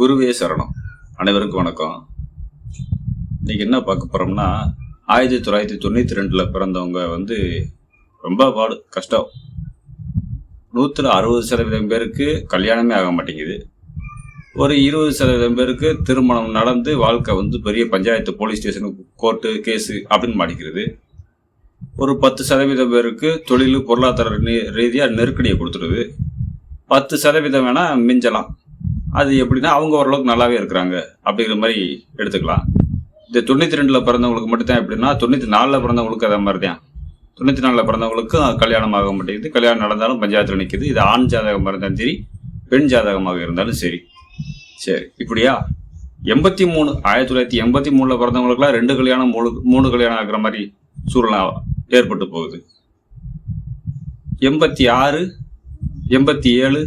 குருவே சரணம். அனைவருக்கும் வணக்கம். இன்னைக்கு என்ன பார்க்க போறோம்னா ஆயிரத்தி தொள்ளாயிரத்தி தொண்ணூத்தி ரெண்டுல பிறந்தவங்க வந்து ரொம்ப பாடு கஷ்டம். நூத்துல அறுபது சதவீதம் பேருக்கு கல்யாணமே ஆக மாட்டேங்குது. ஒரு இருபது சதவீதம் பேருக்கு திருமணம் நடந்து வாழ்க்கை வந்து பெரிய பஞ்சாயத்து போலீஸ் ஸ்டேஷனுக்கு கோர்ட்டு கேஸு அப்படின்னு மாட்டிக்கிறது. ஒரு பத்து சதவீதம் பேருக்கு தொழில் பொருளாதார ரீதியாக நெருக்கடியை கொடுத்துருது பத்து சதவீதம் வேணால் மிஞ்சலாம். அது எப்படின்னா அவங்க ஓரளவுக்கு நல்லாவே இருக்கிறாங்க அப்படிங்கிற மாதிரி எடுத்துக்கலாம். இந்த தொண்ணூற்றி ரெண்டில் பிறந்தவங்களுக்கு மட்டும் தான் எப்படின்னா தொண்ணூற்றி நாலில் பிறந்தவங்களுக்கு அதே மாதிரி தான் தொண்ணூற்றி நாலில் பிறந்தவங்களுக்கும் கல்யாணம் ஆக மாட்டேங்குது. கல்யாணம் நடந்தாலும் பஞ்சாயத்தில் நிற்குது இது ஆண் ஜாதகமாக இருந்தாலும் சரி பெண் ஜாதகமாக இருந்தாலும் சரி. சரி இப்படியா? எண்பத்தி மூணு ஆயிரத்தி தொள்ளாயிரத்தி எண்பத்தி மூணில் பிறந்தவங்களுக்குலாம் ரெண்டு கல்யாணம் மூணு மூணு கல்யாணம் ஆகிற மாதிரி சூழ்நிலை ஏற்பட்டு போகுது. எண்பத்தி ஆறு எண்பத்தி ஏழு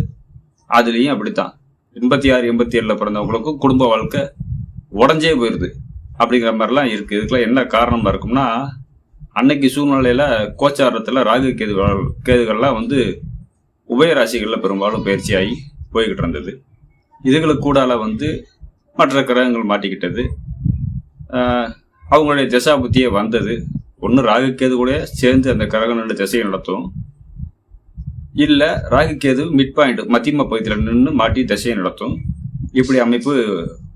அதுலேயும் அப்படித்தான். எண்பத்தி ஆறு எண்பத்தி ஏழில் பிறந்தவங்களுக்கும் குடும்ப வாழ்க்கை உடஞ்சே போயிடுது அப்படிங்கிற மாதிரிலாம் இருக்குது இதுக்கெல்லாம் என்ன காரணமாக இருக்கும்னா அன்னைக்கு சூழ்நிலையில் கோச்சாரத்தில் ராகு கேதுகள் கேதுகள்லாம் வந்து உபயராசிகளில் பெரும்பாலும் பயிற்சியாகி போய்கிட்டு இருந்தது. இதுகளுக்கு கூடால வந்து மற்ற கிரகங்கள் மாட்டிக்கிட்டது. அவங்களுடைய திசா புத்தியே வந்தது. ஒன்று ராகு கேது கூட சேர்ந்து அந்த கிரகங்களுடைய திசையை நடத்தும். இல்லை ராகுகேது மிட் பாயிண்ட் மத்தியம பகுதியில் நின்று மாட்டி திசையை நடத்தும். இப்படி அமைப்பு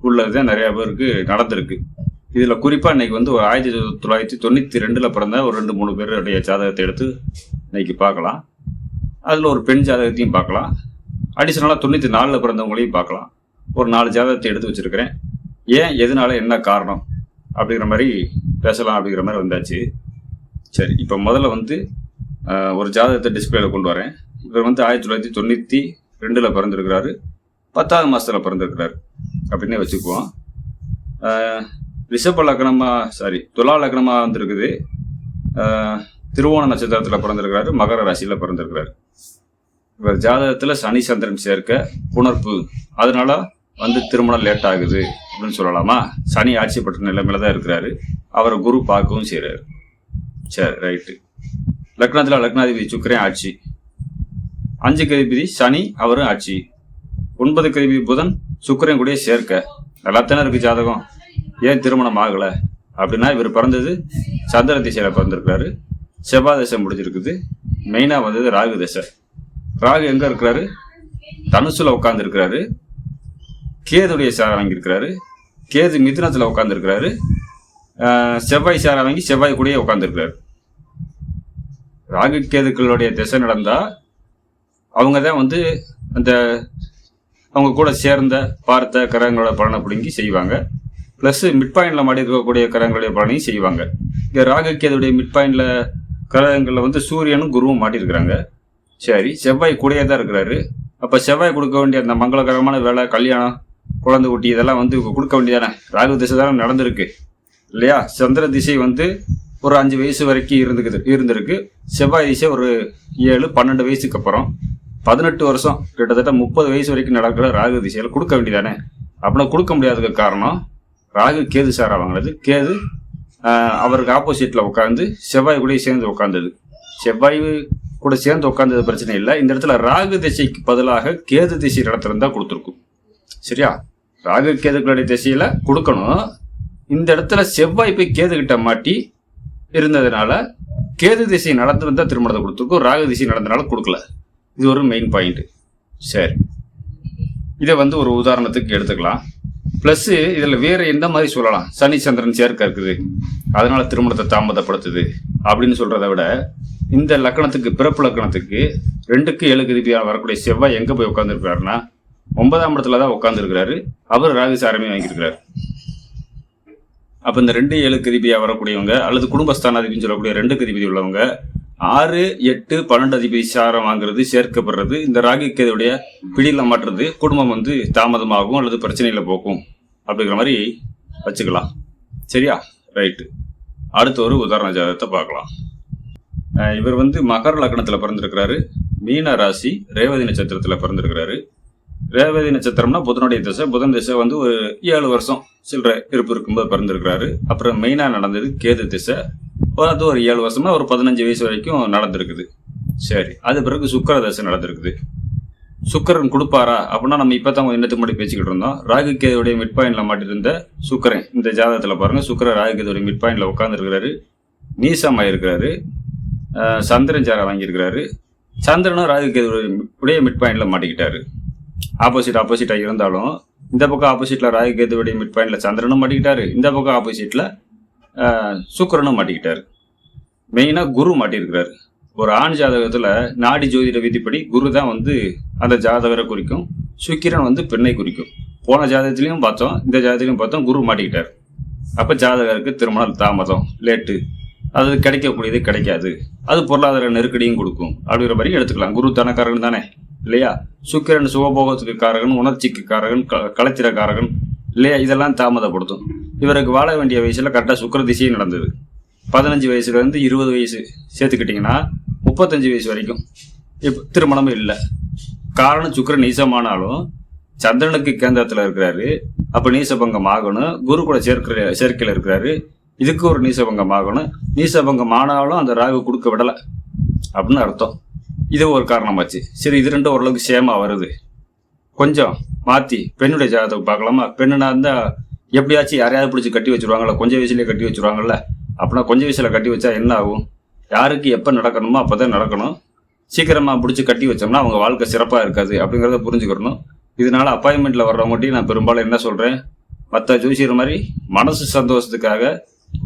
உள்ளது நிறைய பேருக்கு நடந்திருக்கு. இதில் குறிப்பாக இன்னைக்கு வந்து ஒரு ஆயிரத்தி தொள்ளாயிரத்தி தொண்ணூற்றி ரெண்டில் பிறந்த ஒரு ரெண்டு மூணு பேருடைய ஜாதகத்தை எடுத்து இன்னைக்கு பார்க்கலாம். அதில் ஒரு பெண் ஜாதகத்தையும் பார்க்கலாம். அடிஷனலாக தொண்ணூற்றி நாலில் பிறந்தவங்களையும் பார்க்கலாம். ஒரு நாலு ஜாதகத்தை எடுத்து வச்சிருக்கிறேன். ஏன் எதனால என்ன காரணம் அப்படிங்கிற மாதிரி பேசலாம் அப்படிங்கிற மாதிரி வந்தாச்சு. சரி இப்போ முதல்ல வந்து ஒரு ஜாதகத்தை டிஸ்பிளேல கொண்டு வரேன். இவர் வந்து ஆயிரத்தி தொள்ளாயிரத்தி தொண்ணூற்றி ரெண்டில் பிறந்திருக்கிறாரு. பத்தாவது மாதத்தில் பிறந்திருக்கிறாரு. அப்படின்னே வச்சுக்குவோம். ரிஷப லக்னமா சாரி துலா லக்னமாக வந்திருக்குது. திருவோண நட்சத்திரத்தில் பிறந்திருக்கிறாரு. மகர ராசியில் பிறந்திருக்கிறாரு. இவர் ஜாதகத்தில் சனி சந்திரன் சேர்க்க புணர்ப்பு. அதனால வந்து திருமணம் லேட் ஆகுது அப்படின்னு சொல்லலாமா? சனி ஆட்சி பெற்ற நிலைமையில தான் இருக்கிறாரு. அவரை குரு பார்க்கவும் செய்கிறாரு சரி ரைட்டு லக்னத்தில் லக்னாதிபதி சுக்கிரன் ஆட்சி. அஞ்சு கதிபதி சனி அவரும் ஆட்சி. ஒன்பது கதிபதி புதன் சுக்கரன் கூட சேர்க்க. எல்லாத்தானே இருக்கு ஜாதகம். ஏன் திருமணம் ஆகலை? அப்படின்னா இவர் பிறந்தது சந்திர திசையில் பிறந்திருக்கிறாரு. செவ்வாய் தசை முடிஞ்சிருக்குது. மெயினாக வந்தது ராகு தசை. ராகு எங்கே இருக்கிறாரு? தனுசில் உட்காந்துருக்கிறாரு கேதுடைய சாரை வாங்கியிருக்கிறாரு. கேது மிதுனத்தில் உட்காந்துருக்கிறாரு செவ்வாய் சாரை வாங்கி செவ்வாய் கூடயே உட்காந்துருக்கிறாரு ராகு கேதுக்களுடைய திசை நடந்தால் அவங்க தான் வந்து அந்த அவங்க கூட சேர்ந்த பார்த்த கிரகங்களோட பலனை பிடுங்கி செய்வாங்க. ப்ளஸ் மிட் பாயிண்டில் மாடி இருக்கக்கூடிய கரங்களுடைய பலனையும் செய்வாங்க. இங்கே ராகுக்கேதுடைய மிட் பாயிண்டில் கரகங்களில் வந்து சூரியனும் குருவும் மாட்டியிருக்கிறாங்க சரி செவ்வாய் கூடையே தான் இருக்கிறாரு. அப்போ செவ்வாய் கொடுக்க வேண்டிய அந்த மங்களகரமான வேலை கல்யாணம் குழந்தை குட்டி இதெல்லாம் வந்து கொடுக்க வேண்டியதானே? ராகு திசை தானே நடந்திருக்கு. இல்லையா? சந்திர திசை வந்து ஒரு அஞ்சு வயசு வரைக்கும் இருந்துக்குது இருந்திருக்கு. செவ்வாய் திசை ஒரு ஏழு பன்னெண்டு வயசுக்கு அப்புறம். பதினெட்டு வருஷம் கிட்டத்தட்ட முப்பது வயசு வரைக்கும் நடக்கிற ராகு திசையில் கொடுக்க வேண்டியதானே? அப்படின்னா கொடுக்க முடியாததுக்கு காரணம் ராகு கேது சார் வாங்கினது கேது அவருக்கு ஆப்போசிட்டில் உட்காந்து செவ்வாய் கூட சேர்ந்து உட்காந்தது செவ்வாய் கூட சேர்ந்து உட்காந்தது பிரச்சனை இல்லை. இந்த இடத்துல ராகு திசைக்கு பதிலாக கேது திசை நடத்திருந்தா கொடுத்துருக்கும். சரியா? ராகு கேதுக்களுடைய திசையில் கொடுக்கணும். இந்த இடத்துல செவ்வாய் போய் கேது கிட்ட மாட்டி இருந்ததுனால கேது திசை நடந்திருந்தா திருமணத்தை கொடுத்துருக்கும். ராகு திசை நடந்தனால கொடுக்கல. இது ஒரு மெயின் பாயிண்ட் சரி. இதை வந்து ஒரு உதாரணத்துக்கு எடுத்துக்கலாம். ப்ளஸ்ஸு இதில் வேறு எந்த மாதிரி சொல்லலாம்? சனி சந்திரன் சேர்க்க இருக்குது. அதனால் திருமணத்தை தாமதப்படுத்துது அப்படின்னு சொல்கிறத விட இந்த லக்கணத்துக்கு பிறப்பு லக்கணத்துக்கு ரெண்டுக்கு ஏழு கதிபியாக வரக்கூடிய செவ்வாய் எங்கே போய் உட்காந்துருக்கிறாருன்னா ஒன்பதாம் இடத்துல தான் உட்காந்துருக்கிறாரு அவர் ராகு சாரமே வாங்கியிருக்கிறாரு. அப்போ இந்த ரெண்டு ஏழு கதிபியாக வரக்கூடியவங்க அல்லது குடும்பஸ்தானாதிபின்னு சொல்லக்கூடிய ரெண்டு கதிபதி உள்ளவங்க ஆறு எட்டு பன்னெண்டு அதிபதி சாரம் வாங்குறது சேர்க்கப்படுறது இந்த ராகி கேதுடைய பிடியில் மாற்றுறது குடும்பம் வந்து தாமதமாகும் அல்லது பிரச்சனையில் போக்கும் அப்படிங்கிற மாதிரி வச்சுக்கலாம். சரியா? ரைட்டு. அடுத்த ஒரு உதாரண ஜாதகத்தை பார்க்கலாம். இவர் வந்து மகர லக்னத்தில் பிறந்திருக்கிறாரு. மீன ராசி ரேவதி நட்சத்திரத்தில் பிறந்திருக்கிறாரு. ரேவதி நட்சத்திரம்னா புதனுடைய திசை. புதன் திசை வந்து ஒரு ஏழு வருஷம் சில்லற இருப்பு இருக்கும்போது பிறந்திருக்கிறாரு. அப்புறம் மெயினாக நடந்தது கேது திசை. அது ஒரு ஏழு வருஷமா ஒரு பதினஞ்சு வயசு வரைக்கும் நடந்திருக்குது. சரி அது பிறகு சுக்கர தசை நடந்திருக்குது. சுக்கரன் கொடுப்பாரா அப்படின்னா நம்ம இப்போ தான் நேரத்துக்கு முன்னாடி பேசிக்கிட்டு இருந்தோம். ராகு கேதுடைய மிட் பாயிண்ட்ல மாட்டிருந்த சுக்கரன் இந்த ஜாதகத்தில் பாருங்க சுக்கர ராகு கேதுடைய மிட் பாயிண்ட்ல உட்காந்துருக்கிறாரு நீசமாயிருக்கிறாரு அஹ் சந்திரன் சாரை வாங்கியிருக்கிறாரு. சந்திரனும் ராகு கேதுடைய உடைய மிட் மாட்டிக்கிட்டாரு. ஆப்போசிட் ஆப்போசிட்டாக இருந்தாலும் இந்த பக்கம் ஆப்போசிட்ல ராகு கேதுவுடைய மிட் பாயிண்ட்ல சந்திரனும் மாட்டிக்கிட்டாரு. இந்த பக்கம் ஆப்போசிட்ல சுக்கிரனும் மாட்டிக்கிட்டாரு. மெயினாக குரு மாட்டியிருக்கிறாரு ஒரு ஆண் ஜாதகத்தில் நாடி ஜோதிட விதிப்படி குரு தான் வந்து அந்த ஜாதகரை குறிக்கும். சுக்கிரன் வந்து பெண்ணை குறிக்கும். போன ஜாதகத்திலையும் பார்த்தோம் இந்த ஜாதகத்திலையும் பார்த்தோம் குரு மாட்டிக்கிட்டார். அப்போ ஜாதகருக்கு திருமணம் தாமதம் லேட்டு. அது கிடைக்கக்கூடியது கிடைக்காது. அது பொருளாதார நெருக்கடியும் கொடுக்கும். அப்படிங்கிற மாதிரி எடுத்துக்கலாம். குரு தனக்காரன் தானே இல்லையா? சுக்கிரன் சுகபோகத்துக்கு காரகன் உணர்ச்சிக்கு காரகன் க- களத்திரக்காரகன் இல்லையா? இதெல்லாம் தாமதப்படுத்தும். இவருக்கு வாழ வேண்டிய வயசில் கரெக்டாக சுக்கிர திசையும் நடந்தது. பதினஞ்சு வயசுலேருந்து இருபது வயசு சேர்த்துக்கிட்டிங்கன்னா முப்பத்தஞ்சு வயசு வரைக்கும் இப்போ திருமணமும் இல்லை. காரணம் சுக்கர நீசமானாலும் சந்திரனுக்கு கேந்திரத்தில் இருக்கிறாரு. அப்போ நீசபங்கம் ஆகணும். குரு கூட சேர்க்கிற சேர்க்கையில் இருக்கிறாரு. இதுக்கு ஒரு நீசபங்கம் ஆகணும். நீசபங்கம் ஆனாலும் அந்த ராகு கொடுக்க விடலை அப்படின்னு அர்த்தம். இது ஒரு காரணமாச்சு. சரி இது ரெண்டும் ஓரளவுக்கு சேமா வருது. கொஞ்சம் மாற்றி பெண்ணுடைய ஜாதகம் பார்க்கலாமா? பெண்ணுனா இருந்தால் எப்படியாச்சும் யாரையாவது பிடிச்சி கட்டி வச்சுருவாங்களா கொஞ்சம் வயசுலேயே கட்டி வச்சுருவாங்கல்ல அப்படின்னா கொஞ்சம் வயசில் கட்டி வச்சா என்ன ஆகும்? யாருக்கு எப்போ நடக்கணுமோ அப்போ தான் நடக்கணும். சீக்கிரமாக பிடிச்சி கட்டி வச்சோம்னா அவங்க வாழ்க்கை சிறப்பாக இருக்காது அப்படிங்கிறத புரிஞ்சுக்கிறணும் இதனால் அப்பாயின்மெண்ட்டில் வர்றவங்கட்டி நான் பெரும்பாலும் என்ன சொல்கிறேன் மற்ற ஜோசியர் மாதிரி மனசு சந்தோஷத்துக்காக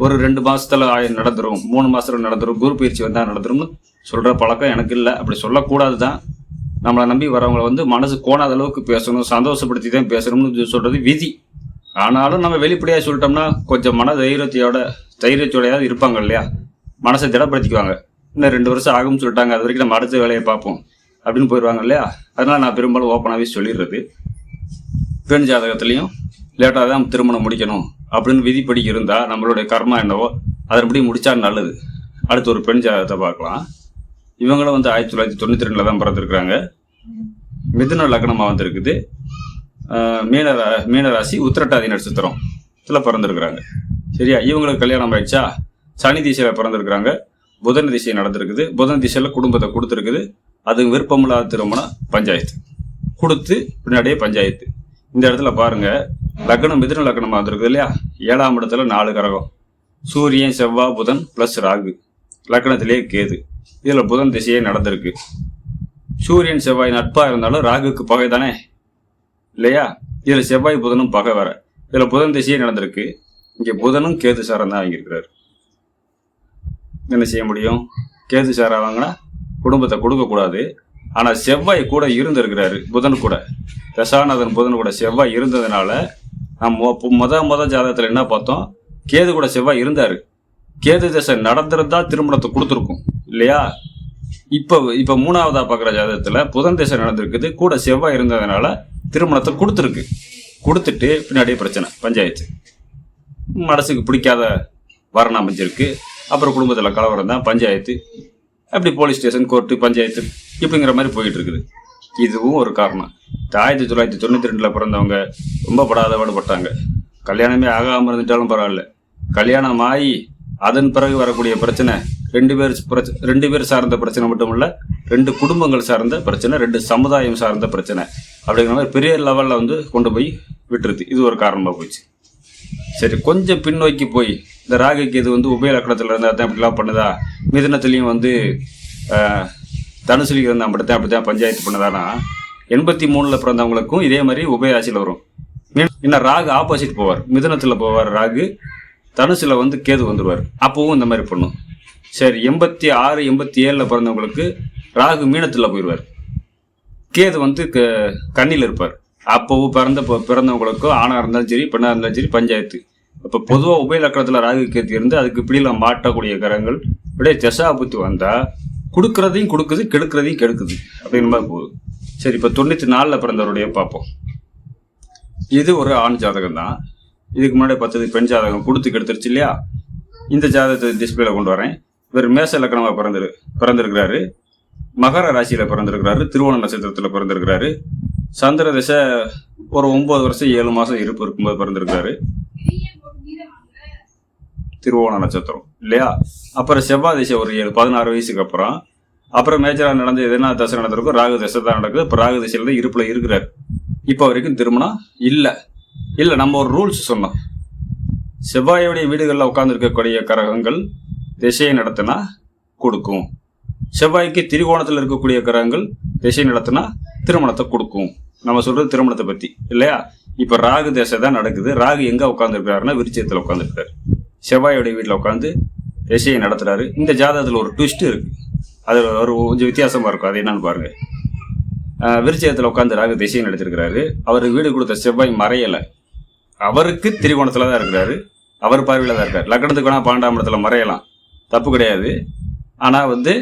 ஒரு ரெண்டு மாசத்துல ஆய நடந்துரும் மூணு மாசத்துல நடந்துரும் குரு பயிற்சி வந்தா நடந்துரும்னு சொல்ற பழக்கம் எனக்கு இல்லை. அப்படி சொல்லக்கூடாது தான் நம்மளை நம்பி வரவங்களை வந்து மனசு கோணாத அளவுக்கு பேசணும் சந்தோஷப்படுத்தி தான் பேசணும்னு சொல்றது விதி. ஆனாலும் நம்ம வெளிப்படையாக சொல்லிட்டோம்னா கொஞ்சம் மன தைரியத்தையோட தைரியத்தோடையாவது இருப்பாங்க இல்லையா? மனசை திடப்படுத்திக்குவாங்க. இன்னும் ரெண்டு வருஷம் ஆகும்னு சொல்லிட்டாங்க. அது வரைக்கும் நம்ம அடுத்த வேலையை பார்ப்போம் அப்படின்னு போயிடுவாங்க இல்லையா? அதனால நான் பெரும்பாலும் ஓப்பனாகவே சொல்லிடுறது. பெண் ஜாதகத்துலேயும் லேட்டாக தான் திருமணம் முடிக்கணும் அப்படின்னு விதிப்படி இருந்தால் நம்மளுடைய கர்மா என்னவோ அதன்படி முடித்தா நல்லது. அடுத்து ஒரு பெண் ஜாதகத்தை பார்க்கலாம். இவங்களும் வந்து ஆயிரத்தி தொள்ளாயிரத்தி தொண்ணூற்றி ரெண்டில் தான் பிறந்திருக்கிறாங்க. மிதுன லக்னமாக வந்திருக்குது. மீன மீனராசி மீன ராசி உத்திரட்டாதி நட்சத்திரம். இதில் பிறந்திருக்கிறாங்க. சரியா? இவங்களுக்கு கல்யாணம் ஆயிடுச்சா? சனி திசையில் பிறந்திருக்கிறாங்க. புதன் திசை நடந்திருக்குது. புதன் திசையில் குடும்பத்தை கொடுத்துருக்குது. அது விருப்பமில்லாத திருமணம் பஞ்சாயத்து. கொடுத்து பின்னாடியே பஞ்சாயத்து. இந்த இடத்துல பாருங்க. லக்னம் மிதுன லக்னமாக இருந்திருக்குது இல்லையா? ஏழாம் இடத்துல நாலு கரகம். சூரியன் செவ்வாய் புதன் ப்ளஸ் ராகு. லக்னத்திலேயே கேது. இதில் புதன் திசையே நடந்திருக்கு. சூரியன் செவ்வாய் நட்பாக இருந்தாலும் ராகுக்கு பகை தானே இல்லையா? இதுல செவ்வாய் புதனும் பகை வர இதுல புதன் திசையே நடந்திருக்கு. இங்க புதனும் கேது சாரம் தான் வாங்கியிருக்கிறாரு. என்ன செய்ய முடியும்? கேது சாரா வாங்கினா குடும்பத்தை கொடுக்க கூடாது. ஆனா செவ்வாய் கூட இருந்திருக்கிறாரு புதன் கூட. தசாநாதன் புதன் கூட செவ்வாய் இருந்ததுனால நம்ம முத முத ஜாதகத்துல என்ன பார்த்தோம்? கேது கூட செவ்வாய் இருந்தாரு. கேது தசை நடந்திருந்தா திருமணத்தை கொடுத்துருக்கும். இல்லையா? இப்போ இப்போ மூணாவதா பார்க்குற ஜாதகத்தில் புதன் திசை நடந்திருக்குது கூட செவ்வாய் இருந்ததுனால திருமணத்தை கொடுத்துருக்கு. கொடுத்துட்டு பின்னாடி பிரச்சனை. பஞ்சாயத்து. மனசுக்கு பிடிக்காத வரணம் அமைஞ்சிருக்கு. அப்புறம் குடும்பத்தில் கலவரம் தான் பஞ்சாயத்து. அப்படி போலீஸ் ஸ்டேஷன் கோர்ட்டு பஞ்சாயத்து இப்படிங்கிற மாதிரி போயிட்டு இருக்குது இதுவும் ஒரு காரணம். ஆயிரத்தி தொள்ளாயிரத்தி தொண்ணூற்றி ரெண்டில் பிறந்தவங்க ரொம்ப படாத பாடுபட்டாங்க கல்யாணமே ஆகாமல் இருந்துட்டாலும் பரவாயில்ல. கல்யாணம் ஆகி அதன் பிறகு வரக்கூடிய பிரச்சனை ரெண்டு பேர் பிரச்சனை ரெண்டு பேர் சார்ந்த பிரச்சனை மட்டும் இல்லை ரெண்டு குடும்பங்கள் சார்ந்த பிரச்சனை ரெண்டு சமுதாயம் சார்ந்த பிரச்சனை அப்படிங்கிற மாதிரி பெரிய லெவலில் வந்து கொண்டு போய் விட்டுருது. இது ஒரு காரணமாக போச்சு. சரி கொஞ்சம் பின்னோக்கி போய் இந்த ராகுக்கு இது வந்து உபய லக்கணத்தில் இருந்தால் தான் இப்படிலாம் பண்ணுதா? மிதனத்துலேயும் வந்து தனுசுலிக்கு இருந்தால் அப்படி தான் அப்படி தான் பஞ்சாயத்து பண்ணதானா? எண்பத்தி மூணில் பிறந்தவங்களுக்கும் இதே மாதிரி உபயராசியில் வரும். என்ன ராகு ஆப்போசிட் போவார். மிதனத்தில் போவார் ராகு தனுசில் வந்து கேது வந்துடுவார் அப்பவும் இந்த மாதிரி பண்ணும். சரி எண்பத்தி ஆறு எண்பத்தி ஏழில் பிறந்தவங்களுக்கு ராகு மீனத்தில் போயிடுவார் கேது வந்து க கண்ணில் இருப்பார். அப்பவும் பிறந்த பிறந்தவங்களுக்கோ பிறந்தவங்களுக்கும் ஆணாக இருந்தாலும் சரி பெண்ணாக இருந்தாலும் சரி பஞ்சாயத்து. இப்போ பொதுவாக உபய லக்கணத்தில் ராகு கேத்து இருந்து அதுக்கு பிடியில் மாட்டக்கூடிய கரங்கள் இப்படியே தசாபுத்தி வந்தால் கொடுக்குறதையும் கொடுக்குது கெடுக்கிறதையும் கெடுக்குது அப்படிங்கிற மாதிரி போகுது. சரி இப்போ தொண்ணூற்றி நாலில் பிறந்தவருடைய பார்ப்போம். இது ஒரு ஆண் ஜாதகம் தான். இதுக்கு முன்னாடி பார்த்தது பெண் ஜாதகம் கொடுத்து கெடுத்துருச்சு இல்லையா? இந்த ஜாதகத்தை டிஸ்பிளேல கொண்டு வரேன். இவர் மேச லக்கணமாக பிறந்திரு பிறந்திருக்கிறாரு. மகர ராசியில பிறந்திருக்கிறாரு. திருவோண நட்சத்திரத்துல பிறந்திருக்கிறாரு. சந்திர திசை ஒரு ஒன்பது வருஷம் ஏழு மாசம் இருப்பு இருக்கும்போது பிறந்திருக்கிறாரு. திருவோண நட்சத்திரம் இல்லையா? அப்புறம் செவ்வாய் திசை ஒரு ஏழு பதினாறு வயசுக்கு அப்புறம். அப்புறம் மேஜராக நடந்து எதனா தசை நடந்திருக்கும் ராகு தசை தான் நடக்குது. இப்போ ராகு திசையில் தான் இருப்பில் இருக்கிறார். இப்போ வரைக்கும் திருமணம் இல்லை. இல்லை நம்ம ஒரு ரூல்ஸ் சொன்னோம். செவ்வாயுடைய வீடுகளில் உட்கார்ந்துருக்கக்கூடிய கரகங்கள் திசையை நடத்தினா கொடுக்கும். செவ்வாய்க்கு திரிகோணத்தில் இருக்கக்கூடிய கிரகங்கள் திசை நடத்தினா திருமணத்தை கொடுக்கும். நம்ம சொல்றது திருமணத்தை பத்தி இல்லையா? இப்ப ராகு திசை தான் நடக்குது. ராகு எங்க உட்காந்துருக்காருன்னா விருச்சயத்தில் உட்காந்துருக்காரு செவ்வாயோடைய வீட்டில் உட்காந்து திசையை நடத்துறாரு. இந்த ஜாதகத்தில் ஒரு ட்விஸ்ட் இருக்கு. அது ஒரு கொஞ்சம் வித்தியாசமா இருக்கும். அது என்னன்னு பாருங்க. விருச்சயத்தில் உட்காந்து ராகு திசையை நடத்திருக்கிறாரு. அவர் வீடு கொடுத்த செவ்வாய் மறையலை. அவருக்கு திரிகோணத்தில் தான் இருக்கிறாரு. அவர் பார்வையில் தான் இருக்கார். லக்னத்துக்கு வேணால் பன்னெண்டாம் இடத்துல மறையலாம். தப்பு கிடையாது. ஆனால் வந்து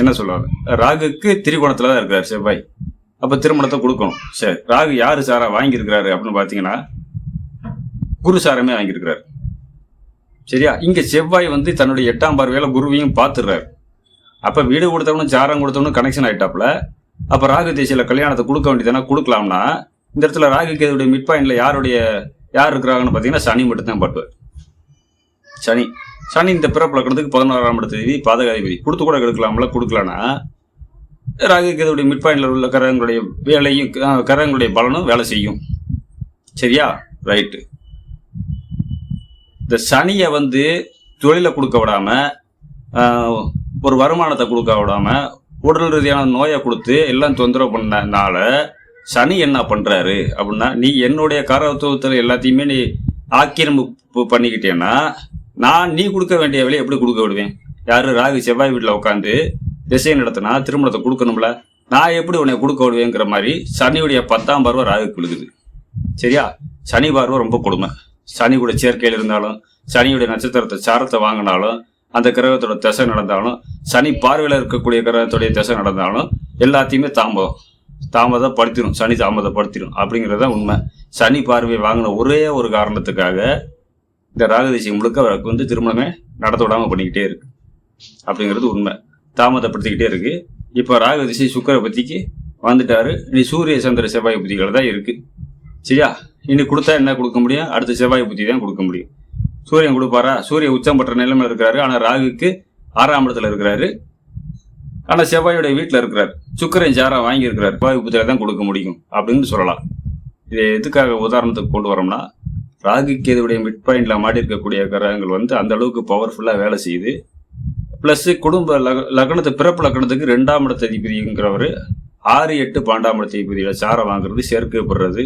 என்ன சொல்லுவாங்க? ராகுக்கு திரிகோணத்தில் தான் இருக்கார் செவ்வாய். அப்போ திருமணத்தை கொடுக்கணும். சரி ராகு யார் சாரா வாங்கியிருக்கிறாரு அப்படின்னு பார்த்தீங்கன்னா குரு சாரமே வாங்கியிருக்கிறாரு. சரியா? இங்கே செவ்வாய் வந்து தன்னுடைய எட்டாம் பார்வையில் குருவையும் பார்த்துடுறாரு அப்போ வீடு கொடுத்தவனும் சாரம் கொடுத்தவனும் கனெக்ஷன் ஆகிட்டாப்புல அப்போ ராகு தேசியில் கல்யாணத்தை கொடுக்க வேண்டியதுனா கொடுக்கலாம்னா இந்த இடத்துல ராகுக்கு இதோடைய மிட் பாயிண்டில் யாருடைய யார் இருக்கிறாங்கன்னு பார்த்தீங்கன்னா சனி மட்டும்தான் பட்டுவார் சனி. சனி இந்த பிறப்பில் லக்கணத்துக்கு பதினோராம் இடத்து பாதகாதிபதி. கொடுத்து கூட கெடுக்கலாம்ல கொடுக்கலனா? ராகு கேதுடைய உள்ள கரகங்களுடைய வேலையும் கரகங்களுடைய பலனும் வேலை செய்யும். சரியா? ரைட்டு இந்த சனியை வந்து தொழிலை கொடுக்க விடாம ஒரு வருமானத்தை கொடுக்க விடாம உடல் ரீதியான நோயை கொடுத்து எல்லாம் தொந்தரவு பண்ணனால சனி என்ன பண்ணுறாரு அப்படின்னா நீ என்னுடைய காரத்துவத்தில் எல்லாத்தையுமே நீ ஆக்கிரமிப்பு பண்ணிக்கிட்டேன்னா நான் நீ கொடுக்க வேண்டிய விலையை எப்படி கொடுக்க விடுவேன்? யாரு ராகு செவ்வாய் வீட்டில் உட்காந்து திசை நடத்தினா திருமணத்தை கொடுக்கணும்ல? நான் எப்படி உன்னை கொடுக்க விடுவேங்கிற மாதிரி சனியுடைய பத்தாம் பருவம் ராகு விழுகுது. சரியா? சனி பார்வை ரொம்ப கொடுமை. சனி கூட சேர்க்கையில் இருந்தாலும் சனியுடைய நட்சத்திரத்தை சாரத்தை வாங்கினாலும் அந்த கிரகத்தோட திசை நடந்தாலும் சனி பார்வையில் இருக்கக்கூடிய கிரகத்துடைய திசை நடந்தாலும் எல்லாத்தையுமே தாமதம் தாமதப்படுத்திடும் சனி தாமதப்படுத்திடும் அப்படிங்கிறது தான் உண்மை. சனி பார்வை வாங்கின ஒரே ஒரு காரணத்துக்காக இந்த ராகதிசை முழுக்க அவருக்கு வந்து திருமணமே நடத்த விடாம பண்ணிக்கிட்டே இருக்கு. அப்படிங்கிறது உண்மை. தாமதப்படுத்திக்கிட்டே இருக்கு. இப்போ ராகதிசை சுக்கரை பத்திக்கு வந்துட்டாரு. இனி சூரிய சந்திர செவ்வாய் புத்திகள் தான் இருக்கு. சரியா? இனி கொடுத்தா என்ன கொடுக்க முடியும்? அடுத்த செவ்வாய் புத்தி தான் கொடுக்க முடியும். சூரியன் கொடுப்பாரா? சூரிய உச்சம் பெற்ற நிலைமையில் இருக்கிறாரு. ஆனால் ராகுக்கு ஆறாம் இடத்துல இருக்கிறாரு. ஆனால் செவ்வாயோடைய வீட்டில் இருக்கிறார். சுக்கரன் சாரம் வாங்கியிருக்கிறார். செவ்வாய் புத்தியில் தான் கொடுக்க முடியும் அப்படின்னு சொல்லலாம். இது எதுக்காக உதாரணத்துக்கு கொண்டு வரோம்னா ராகு கேதுவுடைய மிட் பாயிண்ட்ல மாடி இருக்கக்கூடிய கிரகங்கள் வந்து அந்த அளவுக்கு பவர்ஃபுல்லா வேலை செய்யுது. பிளஸ் குடும்ப லக்னத்து பிறப்பு லக்னத்துக்கு ரெண்டாம் இடத்த அதிபதிங்கிறவர் ஆறு எட்டு பன்னெண்டாம் இடத்த அதிபதியில சாரம் வாங்குறது சேர்க்கப்படுறது.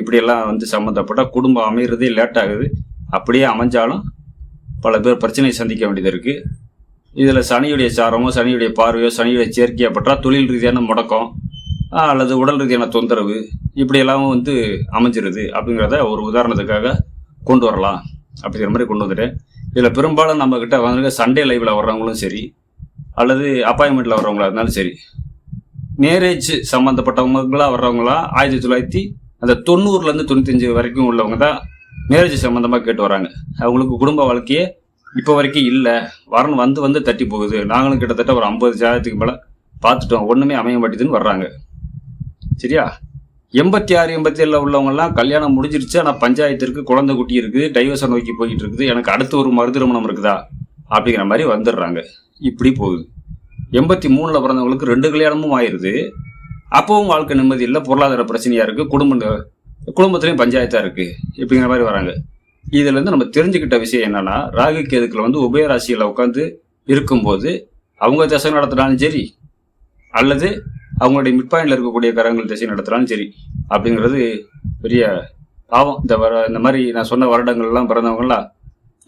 இப்படியெல்லாம் வந்து சம்மந்தப்பட்ட குடும்பம் அமைகிறதே லேட் ஆகுது. அப்படியே அமைஞ்சாலும் பல பேர் பிரச்சனையை சந்திக்க வேண்டியது இருக்கு. இதில் சனியுடைய சாரமோ சனியுடைய பார்வையோ சனியுடைய சேர்க்கையப்பட்டா தொழில் ரீதியான முடக்கம் அல்லது உடல் ரீதியான தொந்தரவு இப்படியெல்லாம் வந்து அமைஞ்சிருது அப்படிங்கிறத ஒரு உதாரணத்துக்காக கொண்டு வரலாம். அப்படிங்கிற மாதிரி கொண்டு வந்துட்டேன். இதில் பெரும்பாலும் நம்மக்கிட்ட வந்து சண்டே லைவில் வர்றவங்களும் சரி அல்லது அப்பாயின்மெண்ட்டில் வர்றவங்களா இருந்தாலும் சரி மேரேஜ் சம்மந்தப்பட்டவங்களா வர்றவங்களாம் ஆயிரத்தி தொள்ளாயிரத்தி அந்த தொண்ணூறுலேருந்து தொண்ணூத்தஞ்சு வரைக்கும் உள்ளவங்க தான் மேரேஜ் சம்மந்தமாக கேட்டு வராங்க. அவங்களுக்கு குடும்ப வாழ்க்கையே இப்போ வரைக்கும் இல்லை. வரணும் வந்து வந்து தட்டி போகுது. நாங்களும் கிட்டத்தட்ட ஒரு ஐம்பது ஜாதகத்துக்கு மேலே பார்த்துட்டோம். ஒன்றுமே அமைய மாட்டேதுன்னு வர்றாங்க. சரியா? எண்பத்தி ஆறு எண்பத்தி ஏழில் உள்ளவங்கலாம் கல்யாணம் முடிஞ்சிருச்சு. ஆனால் பஞ்சாயத்து குழந்தை குட்டி இருக்குது. டைவர்ஸை நோக்கி போயிட்டு இருக்குது. எனக்கு அடுத்து ஒரு மறுதிருமணம் இருக்குதா? அப்படிங்கிற மாதிரி வந்துடுறாங்க. இப்படி போகுது. எண்பத்தி மூணில் பிறந்தவங்களுக்கு ரெண்டு கல்யாணமும் ஆயிடுது அப்போவும் வாழ்க்கை நிம்மதி இல்லை. பொருளாதார பிரச்சனையாக இருக்குது குடும்ப குடும்பத்துலேயும் பஞ்சாயத்தாக இருக்குது இப்படிங்கிற மாதிரி வராங்க. இதுலேருந்து நம்ம தெரிஞ்சுக்கிட்ட விஷயம் என்னென்னா ராகு கேதுக்கள் வந்து உபயராசியில் உட்காந்து இருக்கும்போது அவங்க தசை நடத்தினாலும் சரி அல்லது அவங்களுடைய மிட்பாயிண்டில் இருக்கக்கூடிய கரங்கள் திசை நடத்தினாலும் சரி அப்படிங்கிறது பெரிய பாவம். இந்த வர இந்த மாதிரி நான் சொன்ன வருடங்கள்லாம் பிறந்தவங்களாம்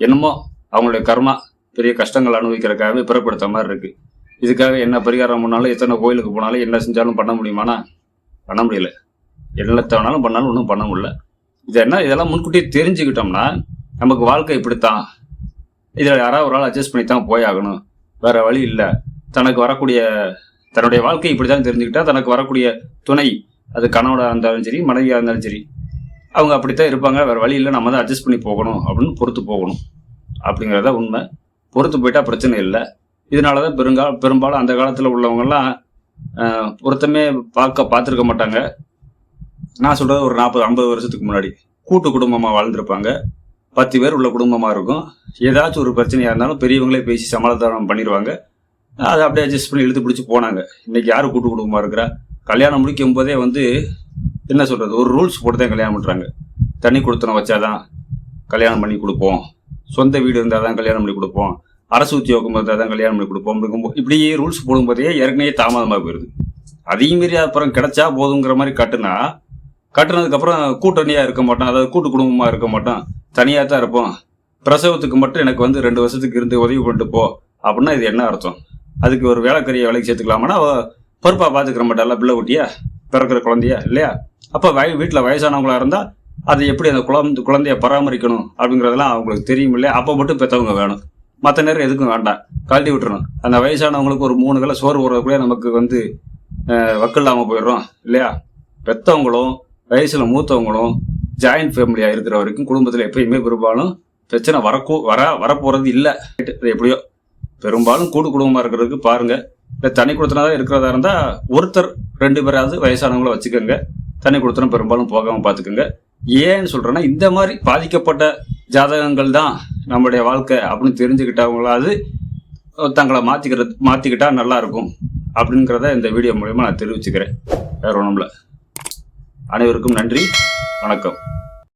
என்னமோ அவங்களுடைய கர்மா பெரிய கஷ்டங்கள் அனுபவிக்கிறதுக்காகவே பிறப்படுத்த மாதிரி இருக்கு. இதுக்காக என்ன பரிகாரம் பண்ணாலும் எத்தனை கோயிலுக்கு போனாலும் என்ன செஞ்சாலும் பண்ண முடியுமானா பண்ண முடியல. என்னத்தை வேணாலும் பண்ணாலும் ஒன்றும் பண்ண முடியல. இது என்ன இதெல்லாம் முன்கூட்டியே தெரிஞ்சுக்கிட்டோம்னா நமக்கு வாழ்க்கை இப்படித்தான். இதில் யாராவது ஒரு ஆள் அட்ஜஸ்ட் பண்ணி தான் போயாகணும். வேற வழி இல்லை. தனக்கு வரக்கூடிய தன்னுடைய வாழ்க்கை இப்படி தான் தெரிஞ்சுக்கிட்டா தனக்கு வரக்கூடிய துணை அது கணவனாக இருந்தாலும் சரி மனைவியாக இருந்தாலும் சரி அவங்க அப்படித்தான் இருப்பாங்க. வேற வழி இல்லை நம்ம தான் அட்ஜஸ்ட் பண்ணி போகணும் அப்படின்னு பொறுத்து போகணும். அப்படிங்கிறத உண்மை. பொறுத்து போயிட்டா பிரச்சனை இல்லை. இதனால தான் பெருங்கால பெரும்பாலும் அந்த காலத்தில் உள்ளவங்கெல்லாம் பொருத்தமே பார்க்க பார்த்துருக்க மாட்டாங்க. நான் சொல்கிறது ஒரு நாற்பது ஐம்பது வருஷத்துக்கு முன்னாடி. கூட்டு குடும்பமாக வாழ்ந்திருப்பாங்க. பத்து பேர் உள்ள குடும்பமாக இருக்கும். ஏதாச்சும் ஒரு பிரச்சனையாக இருந்தாலும் பெரியவங்களே பேசி சமாதானம் பண்ணிடுவாங்க. அதை அப்படியே அட்ஜஸ்ட் பண்ணி இழுத்து பிடிச்சி போனாங்க. இன்னைக்கு யாரும் கூட்டு குடும்பமா இருக்கிறா? கல்யாணம் முடிக்கும் போதே வந்து என்ன சொல்றது ஒரு ரூல்ஸ் போட்டு தான் கல்யாணம் பண்ணுறாங்க தண்ணி கொடுத்தனம் வச்சாதான் கல்யாணம் பண்ணி கொடுப்போம். சொந்த வீடு இருந்தால் தான் கல்யாணம் பண்ணி கொடுப்போம். அரசு உத்தியோகம் இருந்தால் தான் கல்யாணம் பண்ணி கொடுப்போம். அப்படிங்கும்போது இப்படியே ரூல்ஸ் போடும்போதே ஏற்கனவே தாமதமாக போயிடுது அதையும் மீறி அப்புறம் கிடைச்சா போதுங்கிற மாதிரி கட்டுனா கட்டுனதுக்கப்புறம் கூட்டணியாக இருக்க மாட்டோம். அதாவது கூட்டு குடும்பமாக இருக்க மாட்டோம். தனியாக தான் இருப்போம். பிரசவத்துக்கு மட்டும் எனக்கு வந்து ரெண்டு வருஷத்துக்கு இருந்து உதவி பண்ணிட்டு போ. அப்படின்னா இது என்ன அர்த்தம்? அதுக்கு ஒரு வேலைக்கறியை வேலைக்கு சேர்த்துக்கலாமான்னா பொறுப்பாக பார்த்துக்கிற மாட்டாளா பிள்ளை குட்டியா? பிறக்கிற குழந்தையா? இல்லையா? அப்போ வய வீட்டில் வயசானவங்களா இருந்தால் அதை எப்படி அந்த குழந்தை குழந்தைய பராமரிக்கணும் அப்படிங்கிறதெல்லாம் அவங்களுக்கு தெரியும் இல்லையா? அப்போ மட்டும் பெற்றவங்க வேணும். மற்ற நேரம் எதுக்கும் வேண்டாம். கழட்டி விட்டுறணும். அந்த வயசானவங்களுக்கு ஒரு மூணு வேலை சோறு போடுறதுக்குள்ளே நமக்கு வந்து வக்கில்லாமல் போயிடுறோம். இல்லையா? பெற்றவங்களும் வயசில் மூத்தவங்களும் ஜாயின்ட் ஃபேமிலியாக இருக்கிற வரைக்கும் குடும்பத்தில் எப்பயுமே பெரும்பாலும் பிரச்சனை வரக்கூ வர வரப்போகிறது இல்லை. அது எப்படியோ பெரும்பாலும் கூடு குடும்பமாக இருக்கிறதுக்கு பாருங்க. இல்லை தனி கொடுத்தனா இருக்கிறதா இருந்தால் ஒருத்தர் ரெண்டு பேராவது வயசானவங்கள வச்சுக்கோங்க. தனி குடுத்தனம் பெரும்பாலும் போகாமல் பார்த்துக்கோங்க ஏன்னு சொல்கிறேன்னா இந்த மாதிரி பாதிக்கப்பட்ட ஜாதகங்கள் தான் நம்மளுடைய வாழ்க்கை அப்படின்னு தெரிஞ்சுக்கிட்டவங்களாவது தங்களை மாற்றிக்கிறது மாற்றிக்கிட்டா நல்லா இருக்கும் அப்படிங்கிறத இந்த வீடியோ மூலயமா நான் தெரிவிச்சுக்கிறேன். வேற ஒன்றும் இல்லை. அனைவருக்கும் நன்றி. வணக்கம்.